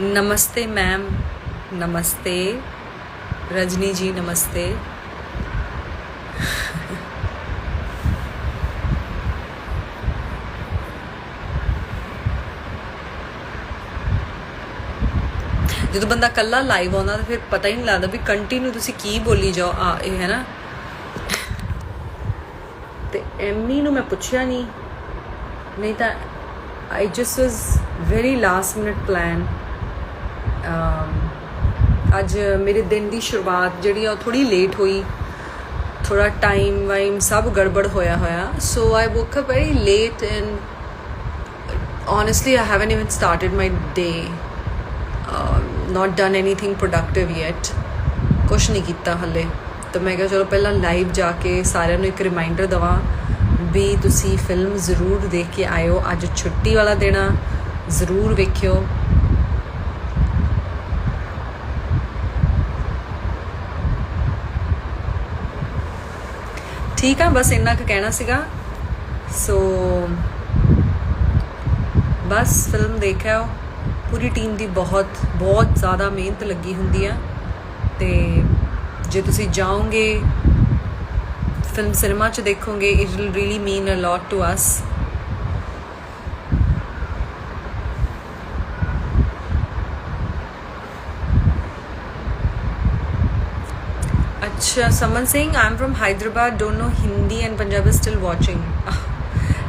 ਨਮਸਤੇ ma'am, ਨਮਸਤੇ। ਰਜਨੀ ਜੀ, ਨਮਸਤੇ। ਜਦੋਂ ਬੰਦਾ ਕੱਲਾ ਲਾਈਵ ਆਉਂਦਾ ਤਾਂ ਫਿਰ ਪਤਾ ਹੀ ਨਹੀਂ ਲੱਗਦਾ ਵੀ ਕੰਟੀਨਿਊ ਤੁਸੀਂ ਕੀ ਬੋਲੀ ਜਾਓ। ਆ, ਇਹ ਹੈ ਨਾ। ਤੇ ਐਮੀ ਨੂੰ ਮੈਂ ਪੁੱਛਿਆ ਨਹੀਂ। ਨਹੀਂ ਤਾਂ I just was very last minute plan ਅੱਜ ਮੇਰੇ ਦਿਨ ਦੀ ਸ਼ੁਰੂਆਤ ਜਿਹੜੀ ਆ ਉਹ ਥੋੜੀ ਲੇਟ ਹੋਈ। ਥੋੜਾ ਟਾਈਮ ਵਾਈਮ ਸਭ ਗੜਬੜ ਹੋਇਆ ਹੋਇਆ। So I woke up very late and honestly i haven't even started my day um, not done anything productive yet ਕੁਛ ਨਹੀਂ ਕੀਤਾ ਹਲੇ। ਤਾਂ ਮੈਂ ਕਿਹਾ ਚਲੋ ਪਹਿਲਾਂ ਲਾਈਵ ਜਾ ਕੇ ਸਾਰਿਆਂ ਨੂੰ ਇੱਕ ਰਿਮਾਈਂਡਰ ਦਵਾਂ ਵੀ ਤੁਸੀਂ ਫਿਲਮ ਜ਼ਰੂਰ ਦੇਖ ਕੇ ਆਇਓ। ਅੱਜ ਛੁੱਟੀ ਵਾਲਾ ਦਿਨ ਆ ਜ਼ਰੂਰ ਵੇਖਿਓ। ਠੀਕ ਆ, ਬਸ ਇੰਨਾ ਕੁ ਕਹਿਣਾ ਸੀਗਾ। ਸੋ ਬਸ ਫਿਲਮ ਦੇਖਿਓ ਪੂਰੀ ਟੀਮ ਦੀ ਬਹੁਤ ਬਹੁਤ ਜ਼ਿਆਦਾ ਮਿਹਨਤ ਲੱਗੀ ਹੁੰਦੀ ਆ। ਤੇ ਜੇ ਤੁਸੀਂ ਜਾਓਗੇ ਫਿਲਮ ਸਿਨੇਮਾ 'ਚ ਦੇਖੋਗੇ it will really mean a lot to us someone saying I'm from Hyderabad, don't know Hindi and Punjabi still watching.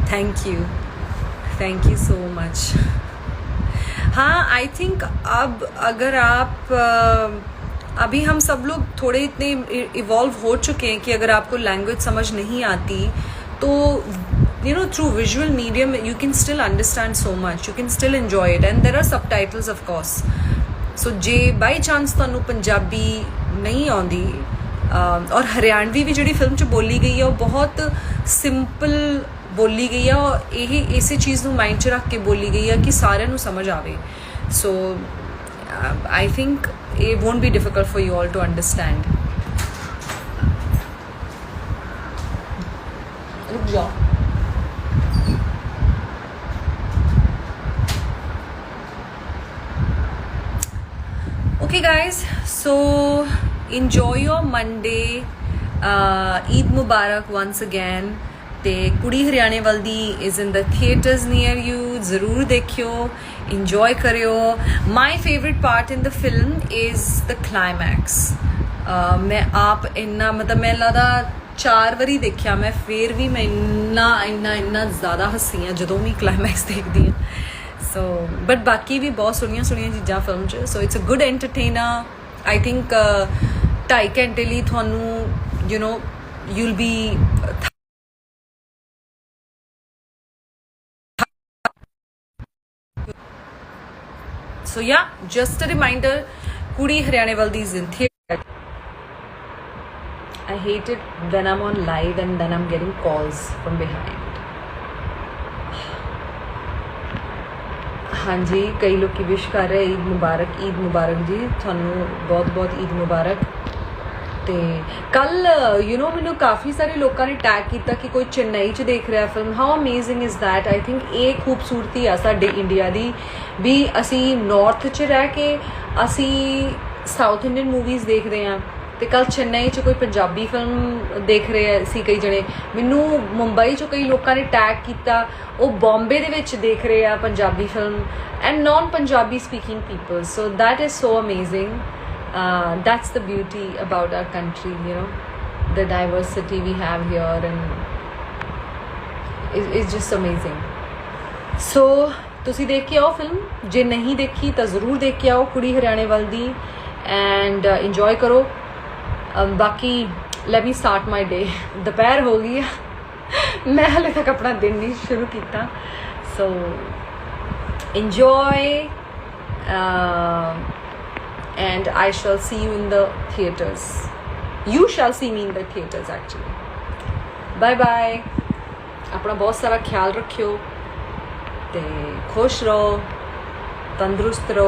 Thank you. Thank you so much. हाँ आई थिंक अब अगर आप अ, अभी हम सब लोग थोड़े इतने इवॉल्व हो चुके हैं कि अगर आपको लैंग्वेज समझ नहीं आती तो you know through visual medium you can still understand so much you can still enjoy it and there are subtitles of course ਸੋ ਜੇ ਬਾਈ ਚਾਂਸ ਤੁਹਾਨੂੰ ਪੰਜਾਬੀ ਨਹੀਂ ਆਉਂਦੀ ਅਮ और हरियाणवी भी जी फ़िल्म च बोली गई है वह बहुत सिंपल बोली गई है और यही, इस चीज़ को माइंड च रख के बोली गई है कि सारे समझ आए so I think a won't be difficult for you all to understand okay guys so enjoy your Monday Eid Mubarak mubarak once again. ਤੇ ਕੁੜੀ ਹਰਿਆਣੇ ਵੱਲ ਦੀ is in the theaters near you ਜ਼ਰੂਰ ਦੇਖਿਓ ਇੰਜੋਏ ਕਰਿਓ। My favorite part in the film is the climax uh, ਮੈਂ ਆਪ ਇੰਨਾ, ਮਤਲਬ ਮੈਂ ਲੱਗਦਾ ਚਾਰ ਵਾਰੀ ਦੇਖਿਆ, ਮੈਂ ਫੇਰ ਵੀ ਮੈਂ ਇੰਨਾ ਇੰਨਾ ਇੰਨਾ ਜ਼ਿਆਦਾ ਹੱਸੀ ਆ ਜਦੋਂ ਵੀ ਕਲਾਈਮੈਕਸ ਦੇਖਦੀ ਆ ਸੋ ਬਟ ਬਾਕੀ ਵੀ ਬਹੁਤ ਸੋਹਣੀਆਂ ਸੋਹਣੀਆਂ ਚੀਜ਼ਾਂ ਫਿਲਮ 'ਚ। So it's a good entertainer I think 2.5 ਘੰਟੇ ਲਈ ਤੁਹਾਨੂੰ you know you'll be so yeah just a reminder ਕੁੜੀ ਹਰਿਆਣੇ ਵੱਲ ਦੀ ਇਨ I hate it when I'm on live and then I'm getting calls from behind. ਹਾਂਜੀ ਕਈ ਲੋਕੀ ਵਿਸ਼ ਕਰ ਰਹੇ ਈਦ ਮੁਬਾਰਕ ਈਦ ਮੁਬਾਰਕ ਜੀ ਤੁਹਾਨੂੰ ਬਹੁਤ ਬਹੁਤ ਈਦ ਮੁਬਾਰਕ ਤੇ ਕੱਲ ਯੂ نو ਮੈਨੂੰ ਕਾਫੀ ਸਾਰੇ ਲੋਕਾਂ ਨੇ ਟੈਗ ਕੀਤਾ ਕਿ ਕੋਈ ਚੇਨਈ 'ਚ ਦੇਖ ਰਿਹਾ film how amazing is that I think ਇਹ ਖੂਬਸੂਰਤੀ ਆ ਸਾਡੇ ਇੰਡੀਆ ਦੀ ਵੀ ਅਸੀਂ ਨਾਰਥ 'ਚ ਰਹਿ ਕੇ ਅਸੀਂ ਸਾਊਥ ਇੰਡੀਅਨ ਮੂਵੀਜ਼ ਦੇਖਦੇ ਆ ਤੇ ਕੱਲ ਚੇਨਈ 'ਚ ਕੋਈ ਪੰਜਾਬੀ ਫਿਲਮ ਦੇਖ ਰਹੇ ਸੀ ਕਈ ਜਣੇ। ਮੈਨੂੰ ਮੁੰਬਈ 'ਚੋਂ ਕਈ ਲੋਕਾਂ ਨੇ ਟੈਗ ਕੀਤਾ। ਉਹ ਬੰਬੇ ਦੇ ਵਿੱਚ ਦੇਖ ਰਹੇ ਆ Punjabi film and non Punjabi speaking people so that is so amazing uh, that's the beauty about our country you know the diversity we have here and it, it's just amazing. So ਤੁਸੀਂ ਦੇਖ ਕੇ ਆਓ film ਜੇ ਨਹੀਂ ਦੇਖੀ ਤਾਂ ਜ਼ਰੂਰ ਦੇਖ ਕੇ ਆਓ ਕੁੜੀ ਹਰਿਆਣੇ ਵੱਲ ਦੀ ਐਂਡ ਇੰਜੋਏ ਕਰੋ ਅਮ, ਬਾਕੀ ਲੈਟ ਮੀ ਸਟਾਰਟ ਮਾਈ ਡੇ ਦੁਪਹਿਰ ਹੋ ਗਈ ਆ ਮੈਂ ਹਲੇ ਤੱਕ ਆਪਣਾ ਦਿਨ ਨਹੀਂ ਸ਼ੁਰੂ ਕੀਤਾ so enjoy and I shall see you in the theaters. You shall see me in the theaters actually. Bye bye. આપણા બહુ સારા ખ્યાલ રાખ્યો તે ખુશ રહો તંદુરસ્ત રહો